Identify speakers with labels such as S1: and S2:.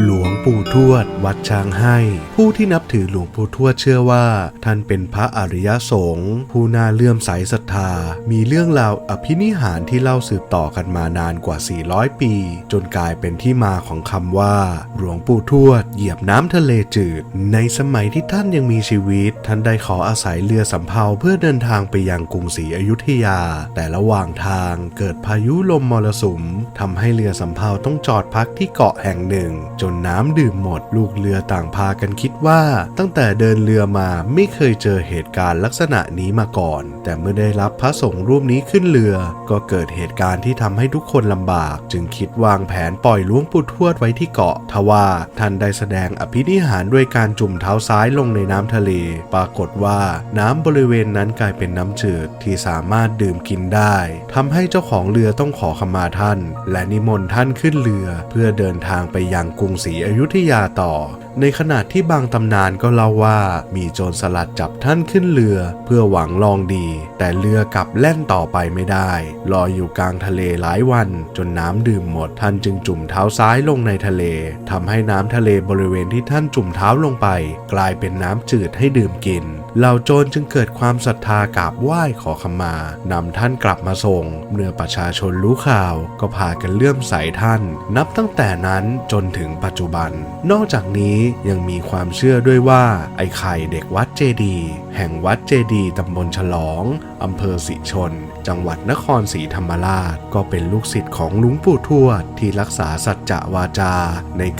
S1: หลวงปู่ทวด วัดช้างให้ ผู้ที่นับถือหลวงปู่ทวดเชื่อว่า ท่านเป็นพระอริยสงฆ์ผู้น่าเลื่อมใสศรัทธา มีเรื่องราวอภินิหารที่เล่าสืบต่อกันมานานกว่า 400 ปี จนกลายเป็นที่มาของคำว่า หลวงปู่ทวด เหยียบน้ำทะเลจืด ในสมัยที่ท่านยังมีชีวิต ท่านได้ขออาศัยเรือสำเภาเพื่อเดินทางไปยังกรุงศรีอยุธยา แต่ระหว่างทางเกิดพายุลมมรสุมทำให้เรือสำเภาต้องจอดพักที่เกาะแห่งหนึ่ง จนน้ำดื่มหมด ลูกเรือต่างพากันคิดว่า ตั้งแต่เดินเรือมาไม่เคยเจอเหตุการณ์ลักษณะนี้มาก่อน แต่เมื่อได้รับพระสงฆ์รูปนี้ขึ้นเรือ ก็เกิดเหตุการณ์ที่ทำให้ทุกคนลำบาก จึงคิดวางแผนปล่อยหลวงปู่ทวดไว้ที่เกาะทว่าท่านได้แสดงอภินิหารด้วยการจุ่มเท้าซ้ายลงในน้ำทะเล ปรากฏว่าน้ำบริเวณนั้นกลายเป็นน้ำจืดที่สามารถดื่มกินได้ทำให้เจ้าของเรือต้องขอขมาท่านและนิมนต์ท่านขึ้นเรือ เพื่อเดินทางไปยังกรุงศรีอยุธยาต่อในขณะที่บางตำนานก็เล่าว่ามีโจรสลัดจับท่านขึ้นเรือ เพื่อหวังลองดี แต่เรือกลับแล่นต่อไปไม่ได้ลอยอยู่กลางทะเลหลายวัน จนน้ำดื่มหมดท่านจึงจุ่มเท้าซ้ายลงในทะเลทำให้น้ำทะเลบริเวณที่ท่านจุ่มเท้าลงไป กลายเป็นน้ำจืดให้ดื่มกินเหล่าโจรจึงเกิดความศรัทธากราบไหว้ขอขมานำท่านกลับมาส่งเมื่อประชาชนรู้ข่าว ก็พากันเลื่อมใสท่าน นับตั้งแต่นั้นจนถึงปัจจุบัน นอกจากนี้ยังมีความเชื่อด้วยว่า ไอ้ไข่เด็กวัดเจดี แห่งวัดเจดีตำบลฉลองอำเภอสิชน จังหวัดนครศรีธรรมราช ก็เป็นลูกศิษย์ของลุงปู่ทวดที่รักษาสัจจะวาจา ใน